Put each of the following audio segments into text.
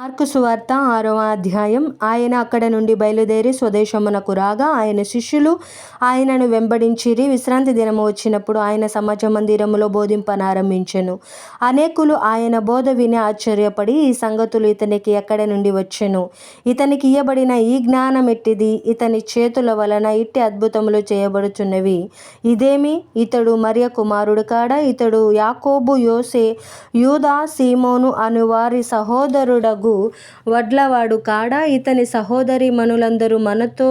Mark సువార్త ఆరవ అధ్యాయం. ఆయన అక్కడ నుండి బయలుదేరి స్వదేశమునకు రాగా ఆయన శిష్యులు ఆయనను వెంబడించిరి. విశ్రాంతి దినము వచ్చినప్పుడు ఆయన సమాజ మందిరములో బోధింపనారంభించెను. అనేకులు ఆయన బోధ విని ఆశ్చర్యపడి ఈ సంగతులు ఇతనికి ఎక్కడ నుండి వచ్చెను? ఇతనికి ఇయ్యబడిన ఈ జ్ఞానం ఎట్టిది? ఇతని చేతుల వలన ఇట్టి అద్భుతములు చేయబడుచున్నవి. ఇదేమి? ఇతడు మరియ కుమారుడు కాడా? ఇతడు యాకోబు యోసే యూదా సీమోను అను వారి సహోదరుడగు వడ్లవాడు కాడా? ఇతని సహోదరి మనులందరూ మనతో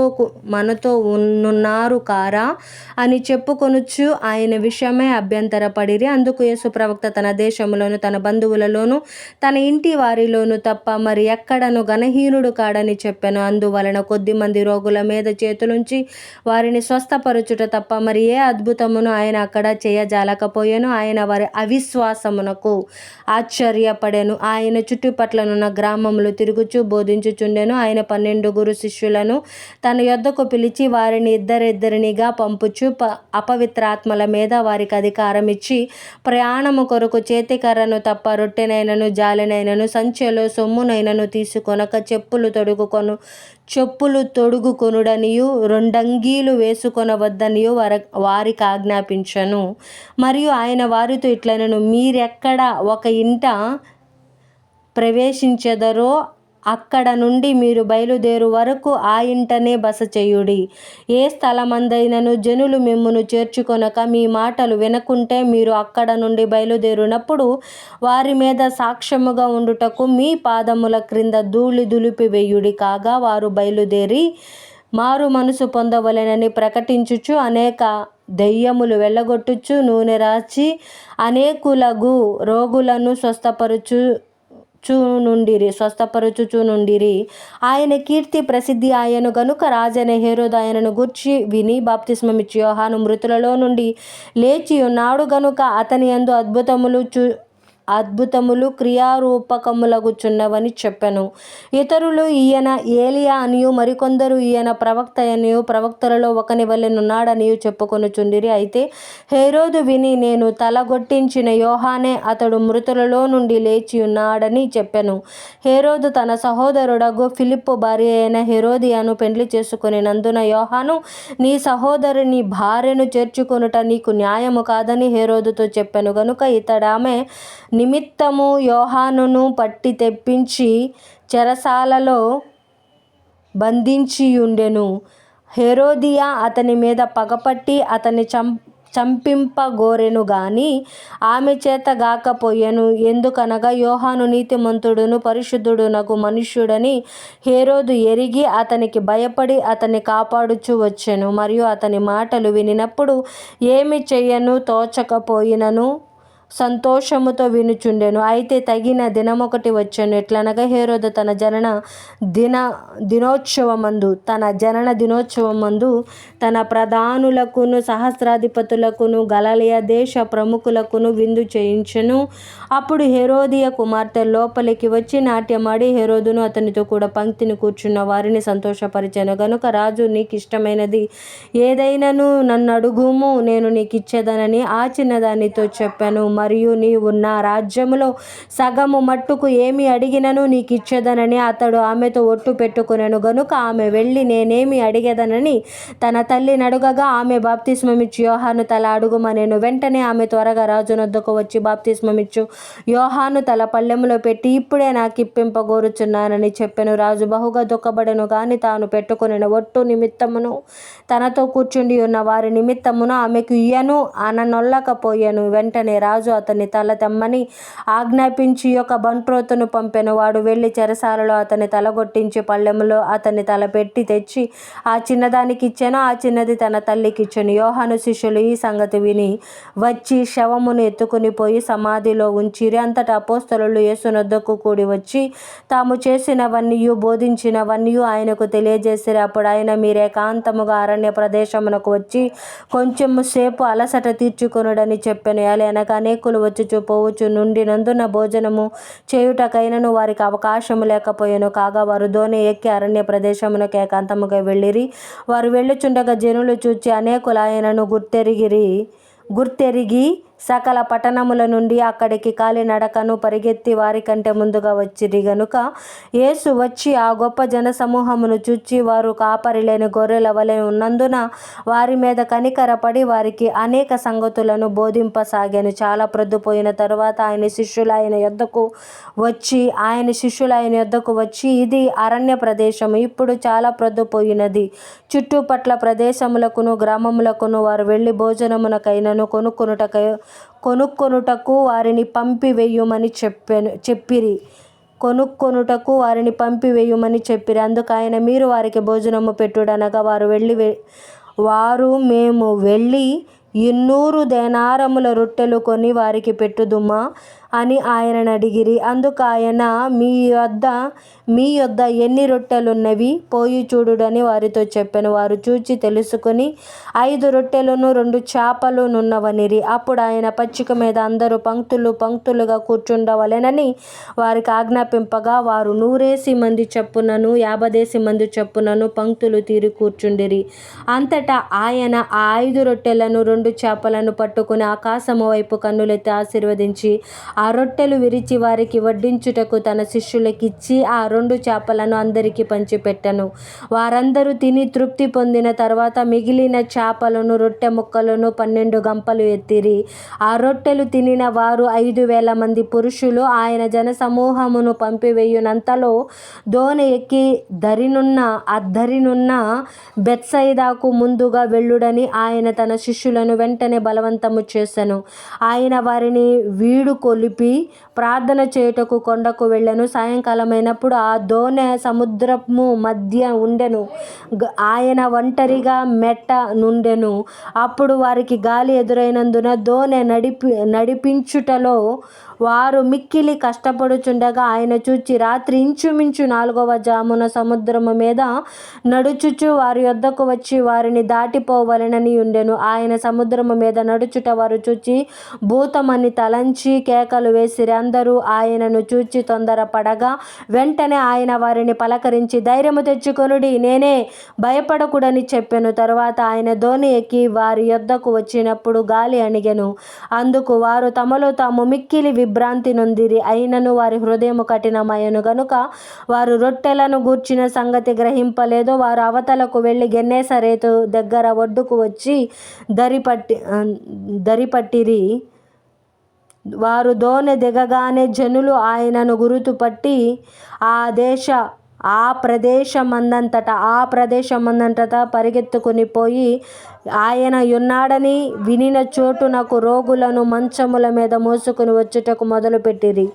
మనతో ఉన్నున్నారు కారా? అని చెప్పుకొనుచు ఆయన విషయమై అభ్యంతరపడిరి. అందుకు యేసు ప్రవక్త తన దేశంలోను తన బంధువులలోను తన ఇంటి వారిలోను తప్ప మరి ఎక్కడను ఘనహీనుడు కాడని చెప్పాను. అందువలన కొద్ది మంది రోగుల మీద చేతులుంచి వారిని స్వస్థపరచుట తప్ప మరి ఏ అద్భుతమును ఆయన అక్కడ చేయజాలకపోయాను? ఆయన వారి అవిశ్వాసమునకు ఆశ్చర్యపడెను. ఆయన చుట్టుపట్లనున్న గ్రామములు తిరుగుచూ బోధించుచుండెను. ఆయన పన్నెండుగురు శిష్యులను తన యొద్దకు పిలిచి వారిని ఇద్దరిద్దరినిగా పంపుచు ప అపవిత్రాత్మల మీద వారికి అధికారం ఇచ్చి ప్రయాణము కొరకు చేతికర్రను తప్ప రొట్టెనైనను జాలినైనను సంచెలో సొమ్మునైనను తీసుకొనక చెప్పులు తొడుగుకొను చెప్పులు తొడుగుకొనుడనియు రెండంగీలు వేసుకొనవద్దనియు వర వారికి ఆజ్ఞాపించను. మరియు ఆయన వారితో ఇట్లనను మీరెక్కడ ఒక ఇంట ప్రవేశించెదరో అక్కడ నుండి మీరు బయలుదేరు వరకు ఆ ఇంటనే బస చేయుడి ఏ స్థలమందైనను జనులు మిమ్మును చేర్చుకొనక మీ మాటలు వినకుంటే మీరు అక్కడ నుండి బయలుదేరినప్పుడు వారి మీద సాక్ష్యముగా ఉండుటకు మీ పాదముల క్రింద ధూళి దులిపివేయుడి కాగా వారు బయలుదేరి మారు మనసు పొందవలెనని ప్రకటించుచు అనేక దెయ్యములు వెళ్ళగొట్టుచు నూనె రాచి అనేకులకు రోగులను స్వస్థపరుచు నుండిరి స్వస్థపరచుచు నుండిరి. ఆయన కీర్తి ప్రసిద్ధి ఆయను గనుక రాజైన హేరోద్ ఆయనను గూర్చి విని బాప్తిస్మమిచ్చి యోహాను మృతులలో నుండి లేచి ఉన్నాడు గనుక అతని యందు అద్భుతములు చూ అద్భుతములు క్రియారూపకములగుచున్నవని చెప్పెను. ఇతరులు ఈయన ఏలియా అనియు మరికొందరు ఈయన ప్రవక్త అనియు ప్రవక్తలలో ఒకని వల్లెనున్నాడనియు చెప్పుకొనుచుండిరి. అయితే హేరోదు విని నేను తలగొట్టించిన యోహానే అతడు మృతులలో నుండి లేచి ఉన్నాడని చెప్పెను. హేరోదు తన సహోదరుడగు ఫిలిప్పు భార్య అయిన హెరోదియాను పెండ్లి చేసుకుని నందున యోహాను నీ సహోదరుని భార్యను చేర్చుకొనుట నీకు న్యాయము కాదని హేరోదుతో చెప్పెను. గనుక ఇతడామె నిమిత్తము యోహానును పట్టి తెప్పించి చెరసాలలో బంధించియుండెను. హెరోదియా అతని మీద పగపట్టి అతని చం చంపింపగోరెను గాని ఆమె చేత గాకపోయెను. ఎందుకనగా యోహాను నీతిమంతుడును పరిశుద్ధుడునకు మనుష్యుడని హేరోదు ఎరిగి అతనికి భయపడి అతన్ని కాపాడుచు వచ్చెను. మరియు అతని మాటలు వినినప్పుడు ఏమి చెయ్యను తోచకపోయినను. సంతోషముతో వినుచుండెను. అయితే తగిన దినమొకటి వచ్చాను. ఎట్లనగా హేరోదు తన జనన దిన దినోత్సవమందు తన జనన దినోత్సవమందు తన ప్రధానులకును సహస్రాధిపతులకును గలలియ దేశ ప్రముఖులకును విందు చేయించను. అప్పుడు హెరోదియ కుమార్తె లోపలికి వచ్చి నాట్యమాడి హెరోదును అతనితో కూడా పంక్తిని కూర్చున్న వారిని సంతోషపరిచాను. గనుక రాజు నీకు ఇష్టమైనది ఏదైనాను నన్ను అడుగుము నేను నీకు ఇచ్చేదనని ఆ చిన్నదానితో చెప్పాను. మరియు నీవు నా రాజ్యములో సగము మట్టుకు ఏమి అడిగినను నీకు ఇచ్చేదనని అతడు ఆమెతో ఒట్టు పెట్టుకునేను. గనుక ఆమె వెళ్ళి నేనేమి అడిగేదనని తన తల్లిని అడుగగా ఆమె బాప్తిస్మమిచ్చు యోహాను తల అడుగుమనేను. వెంటనే ఆమె త్వరగా రాజునొద్దకు వచ్చి బాప్తిస్మమిచ్చు. యోహాను తల పల్లెములో పెట్టి ఇప్పుడే నాకు ఇప్పింపగోరుచున్నానని చెప్పెను. రాజు బహుగా దుఃఖపడెను కానీ తాను పెట్టుకుని ఒట్టు నిమిత్తమును తనతో కూర్చుండి ఉన్న వారి నిమిత్తమును ఆమెకు ఇయ్యను అననొల్లకపోయాను. వెంటనే రాజు అతని తల తెమ్మని ఆజ్ఞాపించి యొక్క బంట్రోతును పంపెను. వాడు వెళ్ళి చెరసాలలో అతని తలగొట్టించి పళ్ళెములో అతని తల పెట్టి తెచ్చి ఆ చిన్నదానికి ఇచ్చాను ఆ చిన్నది తన తల్లికి ఇచ్చాను యోహాను శిష్యులు ఈ సంగతి విని వచ్చి శవమును ఎత్తుకుని పోయి సమాధిలో ఉంచిరి. అంతటా అపోస్తలు యేసునొద్దకు కూడి వచ్చి తాము చేసినవన్నీ బోధించినవన్నీ ఆయనకు తెలియజేసిరి. అప్పుడు ఆయన మీరేకాంతముగా అరణ్య ప్రదేశమునకు వచ్చి కొంచెం సేపు అలసట తీర్చుకొనుడని చెప్పాను. ఎలనక అనేకులు వచ్చుచు పోవచ్చు నుండినందున భోజనము చేయుటకైనను వారికి అవకాశము లేకపోయాను. కాగా వారు ధోని ఎక్కి అరణ్య ప్రదేశమునకు ఏకాంతముగా వెళ్ళిరి. వారు వెళ్ళుచుండగా జనులు చూచి అనేకులు ఆయనను గుర్తెరిగిరి. గుర్తెరిగి సకల పట్టణముల నుండి అక్కడికి కాలినడకను పరిగెత్తి వారికంటే ముందుగా వచ్చిరి. గనుక యేసు వచ్చి ఆ గొప్ప జనసమూహమును చూచి వారు కాపరిలేని గొర్రెల వలె ఉన్నందున వారి మీద కనికరపడి వారికి అనేక సంగతులను బోధింపసాగాను. చాలా ప్రొద్దుపోయిన తరువాత ఆయన శిష్యులు ఆయన యొద్దకు వచ్చి ఆయన శిష్యులు ఆయన యొద్దకు వచ్చి ఇది అరణ్య ప్రదేశము ఇప్పుడు చాలా ప్రొద్దుపోయినది. చుట్టుపట్ల ప్రదేశములకును గ్రామములకును వారు వెళ్ళి భోజనమునకైనను కొనుక్కునుటకై కొనుక్కొనుటకు వారిని పంపివేయుమని చెప్పెను చెప్పిరి. కొనుక్కొనుటకు వారిని పంపివేయుమని చెప్పిరి. అందుకు ఆయన మీరు వారికి భోజనము పెట్టుడనగా వారు వెళ్ళి వారు మేము వెళ్ళి ఇన్నూరు దేనారముల రొట్టెలు కొని వారికి పెట్టుదుమా? అని ఆయనను అడిగిరి. అందుకు ఆయన మీ వద్ద మీ యొద్ద ఎన్ని రొట్టెలున్నవి? పోయి చూడుడని వారితో చెప్పాను. వారు చూచి తెలుసుకొని ఐదు రొట్టెలను రెండు చేపలు నున్నవనిరి అప్పుడు ఆయన పచ్చిక మీద అందరూ పంక్తులు పంక్తులుగా కూర్చుండవలెనని వారికి ఆజ్ఞాపింపగా వారు నూరేసి మంది చెప్పునను యాభదేసి మంది చెప్పునను పంక్తులు తీరి కూర్చుండిరి. అంతటా ఆయన ఆ ఐదు రొట్టెలను రెండు చేపలను పట్టుకుని ఆకాశము వైపు కన్నులెత్తి ఆశీర్వదించి ఆ రొట్టెలు విరిచి వారికి వడ్డించుటకు తన శిష్యులకిచ్చి ఆ రెండు చేపలను అందరికీ పంచిపెట్టను. వారందరూ తిని తృప్తి పొందిన తర్వాత మిగిలిన చేపలను రొట్టె ముక్కలను పన్నెండు గంపలు ఎత్తిరి. ఆ రొట్టెలు తినిన వారు ఐదు వేల మంది పురుషులు ఆయన జన సమూహమును పంపివేయునంతలో దోణి ఎక్కి దరినున్న అద్దరినున్న బెత్సైదాకు ముందుగా వెళ్ళుడని ఆయన తన శిష్యులను వెంటనే బలవంతము చేశాను ఆయన వారిని వీడుకొలు కొలిపి ప్రార్థన చేయుటకు కొండకు వెళ్ళెను. సాయంకాలమైనప్పుడు ఆ దోణె సముద్రము మధ్య ఉండెను. ఆయన ఒంటరిగా మెట్ట నుండెను. అప్పుడు వారికి గాలి ఎదురైనందున దోణె నడిపి నడిపించుటలో వారు మిక్కిలి కష్టపడుచుండగా ఆయన చూచి రాత్రి ఇంచుమించు నాలుగవ జామున సముద్రము మీద నడుచుచు వారి యొద్దకు వచ్చి వారిని దాటిపోవలెనని ఉండెను. ఆయన సముద్రము మీద నడుచుట వారు చూచి భూతమని తలంచి కేకలు వేసిరి. అందరూ ఆయనను చూచి తొందరపడగా వెంటనే ఆయన వారిని పలకరించి ధైర్యము తెచ్చుకొనుడి నేనే భయపడకూడని చెప్పెను. తరువాత ఆయన ధోని ఎక్కి వారి యొద్దకు వచ్చినప్పుడు గాలి అణిగెను. అందుకు వారు తమలో తాము మిక్కిలి విభ్రాంతి నొందిరి. అయినను వారి హృదయము కఠినమయ్యను గనుక వారు రొట్టెలను గూర్చిన సంగతి గ్రహింపలేదు. వారు అవతలకు వెళ్ళి గెన్నేసరేతు దగ్గర ఒడ్డుకు వచ్చి దరిపట్టి దరిపట్టిరి. వారు దోణి దిగగానే జనులు ఆయనను గుర్తుపట్టి ఆ దేశ ఆ ప్రదేశమందంతట ఆ ప్రదేశమందంతట పరిగెత్తుకుని పోయి ఆయన ఉన్నాడని వినిన చోటునకు రోగులను మంచముల మీద మోసుకుని వచ్చుటకు మొదలుపెట్టిరి.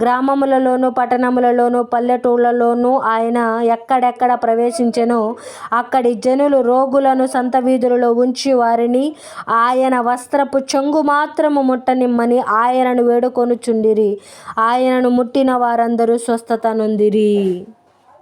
గ్రామములలోను పట్టణములలోను పల్లెటూళ్ళలోనూ ఆయన ఎక్కడెక్కడ ప్రవేశించెనో అక్కడి జనులు రోగులను సంత వీధులలో ఉంచి వారిని ఆయన వస్త్రపు చెంగు మాత్రము ముట్టనిమ్మని ఆయనను వేడుకొనుచుండిరి. ఆయనను ముట్టిన వారందరూ స్వస్థత నొందిరి.